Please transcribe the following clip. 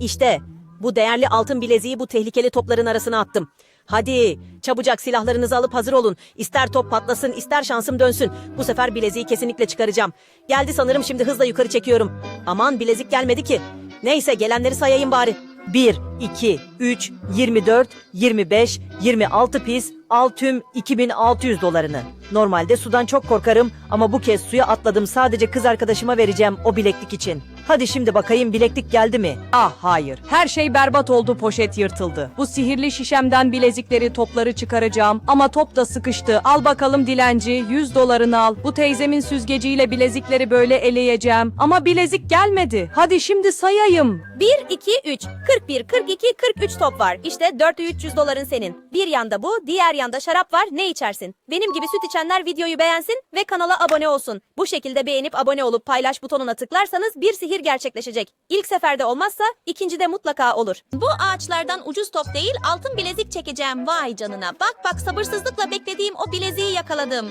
İşte bu değerli altın bileziği bu tehlikeli topların arasına attım. Hadi çabucak silahlarınızı alıp hazır olun. İster top patlasın ister şansım dönsün. Bu sefer bileziği kesinlikle çıkaracağım. Geldi sanırım şimdi hızla yukarı çekiyorum. Aman bilezik gelmedi ki. Neyse gelenleri sayayım bari. 1, 2, 3, 24, 25, 26 pis, al tüm 2600 dolarını. Normalde sudan çok korkarım ama bu kez suya atladım sadece kız arkadaşıma vereceğim o bileklik için. Hadi şimdi bakayım bileklik geldi mi? Ah hayır. Her şey berbat oldu poşet yırtıldı. Bu sihirli şişemden bilezikleri topları çıkaracağım. Ama top da sıkıştı. Al bakalım dilenci 100 dolarını al. Bu teyzemin süzgeciyle bilezikleri böyle eleyeceğim. Ama bilezik gelmedi. Hadi şimdi sayayım. 1, 2, 3, 41, 42, 43 top var. İşte 4 300 doların senin. Bir yanda bu, diğer yanda şarap var. Ne içersin? Benim gibi süt içenler videoyu beğensin ve kanala abone olsun. Bu şekilde beğenip abone olup paylaş butonuna tıklarsanız bir sihir gerçekleşecek. İlk seferde olmazsa ikincide mutlaka olur. Bu ağaçlardan ucuz top değil altın bilezik çekeceğim vay canına. Bak bak sabırsızlıkla beklediğim o bileziği yakaladım.